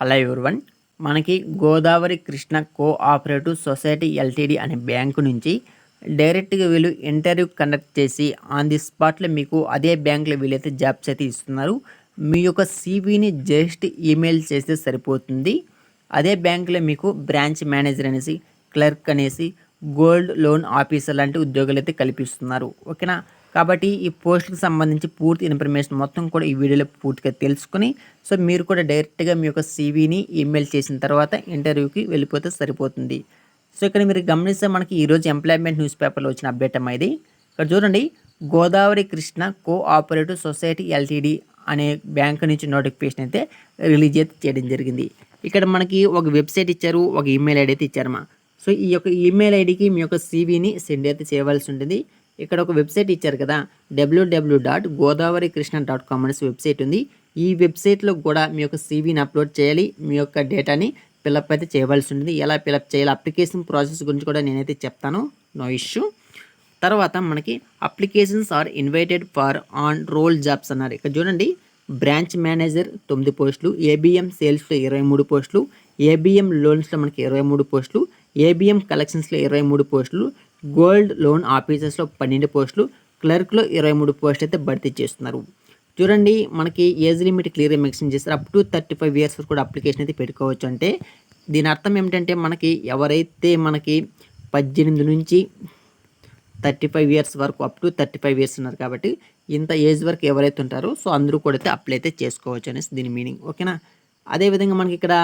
Hello everyone. మనకి Godavari Krishna cooperative society LTD అనే bank నుంచి డైరెక్ట్గా వీళ్ళు ఇంటర్వ్యూ కండక్ట్ చేసి ఆన్ ది స్పాట్లో మీకు అదే బ్యాంకులో వీళ్ళైతే జాబ్స్ అయితే ఇస్తున్నారు. మీ యొక్క సీవీని జస్ట్ ఈమెయిల్ చేస్తే సరిపోతుంది. అదే బ్యాంకులో మీకు బ్రాంచ్ మేనేజర్ అనేసి క్లర్క్ అనేసి గోల్డ్ లోన్ ఆఫీసర్ లాంటి ఉద్యోగాలు అయితే కల్పిస్తున్నారు. ఓకేనా? కాబట్టి ఈ పోస్ట్కి సంబంధించి పూర్తి ఇన్ఫర్మేషన్ మొత్తం కూడా ఈ వీడియోలో పూర్తిగా తెలుసుకుని సో మీరు కూడా డైరెక్ట్గా మీ యొక్క సీవీని ఈమెయిల్ చేసిన తర్వాత ఇంటర్వ్యూకి వెళ్ళిపోతే సరిపోతుంది. సో ఇక్కడ మీరు గమనిస్తే మనకి ఈరోజు ఎంప్లాయ్మెంట్ న్యూస్ పేపర్లో వచ్చిన అప్డేట్ అమ్మా ఇది. ఇక్కడ చూడండి Godavari Krishna cooperative society LTD అనే బ్యాంక్ నుంచి నోటిఫికేషన్ అయితే రిలీజ్ అయితే చేయడం జరిగింది. ఇక్కడ మనకి ఒక వెబ్సైట్ ఇచ్చారు ఒక ఈమెయిల్ ఐడి అయితే ఇచ్చారమ్మా. సో ఈ యొక్క ఈమెయిల్ ఐడికి మీ యొక్క సీవీని సెండ్ అయితే చేయవలసి ఉంటుంది. ఇక్కడ ఒక వెబ్సైట్ ఇచ్చారు కదా WWW dot Godavari Krishna dot com అనేసి వెబ్సైట్ ఉంది. ఈ వెబ్సైట్లో కూడా మీ యొక్క సీవీని అప్లోడ్ చేయాలి మీ యొక్క డేటాని ఫిలప్ అయితే చేయవలసి ఉంటుంది. ఎలా ఫిలప్ చేయాలి అప్లికేషన్ ప్రాసెస్ గురించి కూడా నేనైతే చెప్తాను. No issue. తర్వాత మనకి applications are invited for on roll jobs అన్నారు. ఇక్కడ చూడండి బ్రాంచ్ మేనేజర్ తొమ్మిది పోస్టులు ఏబిఎం సేల్స్లో ఇరవై మూడు పోస్టులు ఏబిఎం లోన్స్లో మనకి ఇరవై మూడు పోస్టులు ఏబిఎం కలెక్షన్స్లో ఇరవై మూడు పోస్టులు గోల్డ్ లోన్ ఆఫీసర్స్లో పన్నెండు పోస్టులు క్లర్క్లో ఇరవై మూడు పోస్టులు అయితే భర్తీ చేస్తున్నారు. చూడండి మనకి ఏజ్ లిమిట్ క్లియర్గా మెన్షన్ చేస్తారు up to thirty five years వరకు కూడా అప్లికేషన్ అయితే పెట్టుకోవచ్చు అంటే దీని అర్థం ఏమిటంటే మనకి ఎవరైతే మనకి పద్దెనిమిది నుంచి థర్టీ ఫైవ్ ఇయర్స్ వరకు up to thirty five years ఉన్నారు కాబట్టి ఇంత ఏజ్ వరకు ఎవరైతే ఉంటారో సో అందరూ కూడా అయితే అప్లై అయితే చేసుకోవచ్చు అనేసి దీని మీనింగ్. ఓకేనా? అదేవిధంగా మనకి ఇక్కడ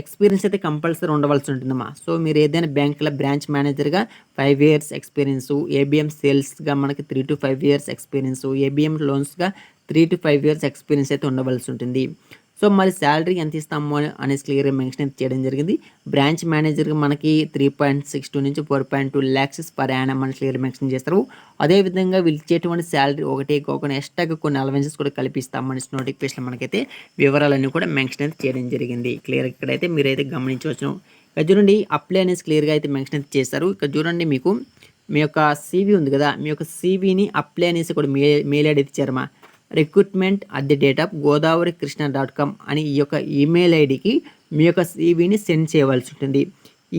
ఎక్స్పీరియన్స్ అయితే కంపల్సరీ ఉండవలసి ఉంటుందమ్మా. సో మీరు ఏదైనా బ్యాంకులో బ్రాంచ్ మేనేజర్గా ఫైవ్ ఇయర్స్ ఎక్స్పీరియన్స్ ఏబిఎం సేల్స్గా మనకి three to five years experience ABM లోన్స్గా three to five years experience అయితే ఉండవలసి ఉంటుంది. సో మరి శాలరీ ఎంత ఇస్తాము అనేసి క్లియర్గా మెన్షన్ అయితే చేయడం జరిగింది. బ్రాంచ్ మేనేజర్కి మనకి త్రీ పాయింట్ సిక్స్ టూ నుంచి four point two lakhs per annum అని క్లియర్ మెన్షన్ చేస్తారు. అదేవిధంగా వీళ్ళు ఇచ్చేటువంటి శాలరీ ఒకటే కాకుండా ఎక్స్ట్రాగా కొన్ని అలవెన్సెస్ కూడా కల్పిస్తామని నోటిఫికేషన్ మనకైతే వివరాలన్నీ కూడా మెన్షన్ అయితే చేయడం జరిగింది. క్లియర్ ఇక్కడైతే మీరైతే గమనించవచ్చు. ఇక్కడ చూడండి అప్లై అనేసి క్లియర్గా అయితే మెన్షన్ అయితే చేస్తారు ఇక్కడ చూడండి మీకు మీ యొక్క సీవీ ఉంది కదా మీ యొక్క సీవీని అప్లై అనేసి కూడా మే mail ID ఇచ్చారమ్మా. Recruitment at the rate of Godavari Krishna dot com అని ఈ యొక్క ఈమెయిల్ ఐడికి మీ యొక్క సీవీని సెండ్ చేయవలసి ఉంటుంది.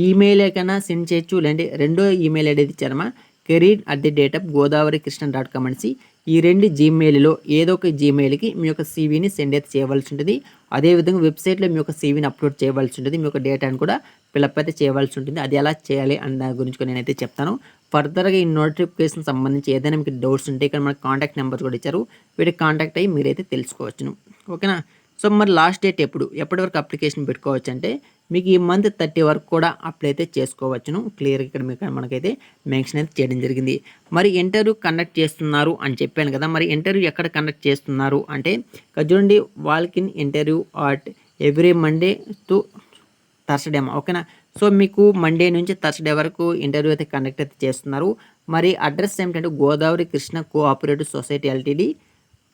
ఈమెయిల్ కన్నా సెండ్ చేయొచ్చు లేదంటే రెండో email ID ఇచ్చారమ్మా career at the rate of Godavari Krishna dot com అనేసి. ఈ రెండు జీమెయిల్లో ఏదో ఒక జీమెయిల్కి మీ యొక్క సీవీని సెండ్ అయితే చేయవలసి ఉంటుంది. అదేవిధంగా వెబ్సైట్లో మీ యొక్క సీవీని అప్లోడ్ చేయవలసి ఉంటుంది. మీ యొక్క డేటాను కూడా ఫిలప్ అయితే చేయవలసి ఉంటుంది. అది ఎలా చేయాలి అన్న దాని గురించి నేనైతే చెప్తాను. ఫర్దర్గా ఈ నోటిఫికేషన్ సంబంధించి ఏదైనా మీకు డౌట్స్ ఉంటే ఇక్కడ మనకు కాంటాక్ట్ నెంబర్ కూడా ఇచ్చారు. వీటికి కాంటాక్ట్ అయ్యి మీరైతే తెలుసుకోవచ్చును. ఓకేనా సో మరి లాస్ట్ డేట్ ఎప్పుడు? ఎప్పటి వరకు అప్లికేషన్ పెట్టుకోవచ్చు అంటే మీకు ఈ మంత్ థర్టీ వరకు కూడా అప్లై అయితే చేసుకోవచ్చును క్లియర్గా ఇక్కడ మీకు మనకైతే మెన్షన్ అయితే చేయడం జరిగింది. మరి ఇంటర్వ్యూ కండక్ట్ చేస్తున్నారు అని చెప్పాను కదా. మరి ఇంటర్వ్యూ ఎక్కడ కండక్ట్ చేస్తున్నారు అంటే ఇక్కడ walk in interview at every Monday to Thursday ఓకేనా సో మీకు మండే నుంచి థర్స్డే వరకు ఇంటర్వ్యూ అయితే కండక్ట్ అయితే చేస్తున్నారు. మరి అడ్రస్ ఏమిటంటే Godavari Krishna cooperative society LTD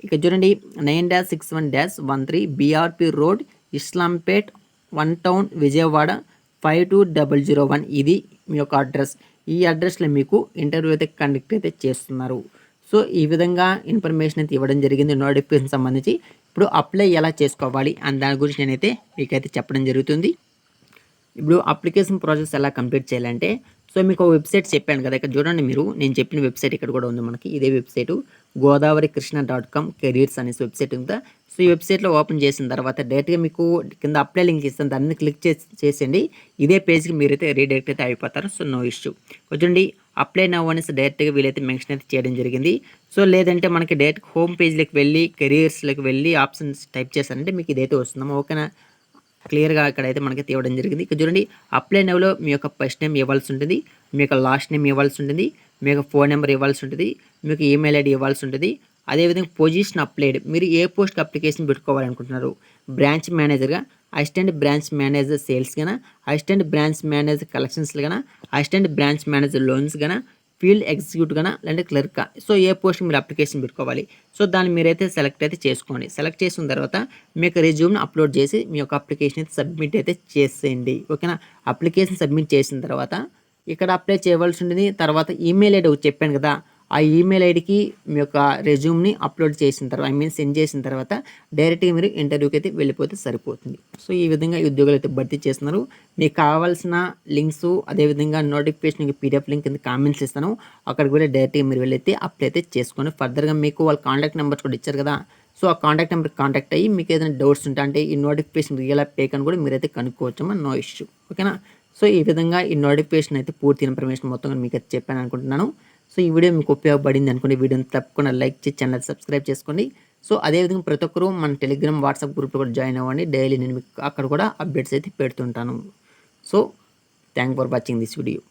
ఇక చూడండి nine dash six one dash one three BRP road Islampet one town Vijayawada five two double zero one. ఇది మీ యొక్క అడ్రస్. ఈ అడ్రస్లో మీకు ఇంటర్వ్యూ అయితే కండక్ట్ అయితే చేస్తున్నారు. సో ఈ విధంగా ఇన్ఫర్మేషన్ అయితే ఇవ్వడం జరిగింది. నోటిఫికేషన్ సంబంధించి. ఇప్పుడు అప్లై ఎలా చేసుకోవాలి? అని దాని గురించి నేనైతే మీకైతే చెప్పడం జరుగుతుంది. ఇప్పుడు అప్లికేషన్ ప్రాసెస్ ఎలా కంప్లీట్ చేయాలంటే సో మీకు ఒక వెబ్సైట్ చెప్పాను కదా ఇక్కడ చూడండి మీరు నేను చెప్పిన వెబ్సైట్ ఇక్కడ కూడా ఉంది మనకి ఇదే website Godavari Krishna dot com careers అనేసి వెబ్సైట్ ఉందా? సో ఈ వెబ్సైట్లో ఓపెన్ చేసిన తర్వాత డైరెక్ట్గా మీకు కింద అప్లై లింక్ ఇస్తాను దాన్ని క్లిక్ చేసి చేసేయండి. ఇదే పేజ్కి మీరైతే రీడైరెక్ట్ అయితే అయిపోతారు సో నో ఇష్యూ చూడండి అప్లై నవ్వు అనేసి డైరెక్ట్గా వీలైతే మెన్షన్ అయితే చేయడం జరిగింది. సో లేదంటే మనకి డైరెక్ట్ హోమ్ పేజ్లోకి వెళ్ళి కెరీర్స్లోకి వెళ్ళి ఆప్షన్స్ టైప్ చేశారంటే మీకు ఇదైతే వస్తుందమ్మా ఓకేనా? క్లియర్గా ఇక్కడైతే మనకి తీయడం జరిగింది. ఇక్కడ చూడండి అప్లై నెవ్లో మీ యొక్క ఫస్ట్ నేమ్ ఇవ్వాల్సి ఉంటుంది మీ యొక్క లాస్ట్ నేమ్ ఇవ్వాల్సి ఉంటుంది మీ యొక్క ఫోన్ నెంబర్ ఇవ్వాల్సి ఉంటుంది మీకు ఈమెయిల్ ఐడి ఇవ్వాల్సి ఉంటుంది. అదేవిధంగా పొజిషన్ అప్లైడ్ మీరు ఏ పోస్ట్కి అప్లికేషన్ పెట్టుకోవాలనుకుంటున్నారు బ్రాంచ్ మేనేజర్గా అసిస్టెంట్ బ్రాంచ్ మేనేజర్ సేల్స్ గానా అసిస్టెంట్ బ్రాంచ్ మేనేజర్ కలెక్షన్స్ గానా అసిస్టెంట్ బ్రాంచ్ మేనేజర్ లోన్స్ గానా ఫీల్డ్ ఎగ్జిక్యూటివ్ గానా లేదంటే క్లర్కా సో ఏ పోస్ట్ మీరు అప్లికేషన్ పెట్టుకోవాలి? సో దాన్ని మీరైతే సెలెక్ట్ అయితే చేసుకోండి. సెలెక్ట్ చేసిన తర్వాత మీ యొక్క రెజ్యూమ్ని అప్లోడ్ చేసి మీ యొక్క అప్లికేషన్ అయితే సబ్మిట్ అయితే చేసేయండి. ఓకేనా? అప్లికేషన్ సబ్మిట్ చేసిన తర్వాత ఇక్కడ అప్లై చేయవలసి ఉంటుంది. తర్వాత ఈమెయిల్ అయితే చెప్పాను కదా ఆ ఈమెయిల్ ఐడికి మీ యొక్క రెజ్యూమ్ని అప్లోడ్ చేసిన తర్వాత ఐ మీన్ సెండ్ చేసిన తర్వాత డైరెక్ట్గా మీరు ఇంటర్వ్యూకి అయితే వెళ్ళిపోతే సరిపోతుంది. సో ఈ విధంగా ఈ ఉద్యోగాలు అయితే భర్తీ చేస్తున్నారు. మీకు కావాల్సిన లింక్స్ అదేవిధంగా నోటిఫికేషన్ పీడిఎఫ్ లింక్ కింద కామెంట్స్ ఇస్తాను. అక్కడికి వెళ్ళి డైరెక్ట్గా మీరు వెళ్ళైతే అప్లై అయితే చేసుకోండి. ఫర్దర్గా మీకు వాళ్ళ కాంటాక్ట్ నెంబర్స్ కూడా ఇచ్చారు కదా. సో ఆ కాంటాక్ట్ నెంబర్కి కాంటాక్ట్ అయ్యి మీకు ఏదైనా డౌట్స్ ఉంటే అంటే ఈ నోటిఫికేషన్ రియల్ పేక్ అని కూడా మీరైతే కనుక్కోవచ్చమ్మా. నో ఇష్యూ ఓకేనా సో ఈ విధంగా ఈ నోటిఫికేషన్ అయితే పూర్తి ఇన్ఫర్మేషన్ మొత్తం మీకు అయితే చెప్పాను అనుకుంటున్నాను. సో ఈ వీడియో మీకు ఉపయోగపడింది అనుకోండి వీడియోని తప్పకుండా లైక్ చేసి ఛానల్ సబ్స్క్రైబ్ చేసుకోండి. సో అదేవిధంగా ప్రతి ఒక్కరూ మన టెలిగ్రామ్ వాట్సాప్ గ్రూప్లో కూడా జాయిన్ అవ్వండి. డైలీ నేను మీకు అక్కడ కూడా అప్డేట్స్ అయితే పెడుతుంటాను. So thank for watching this video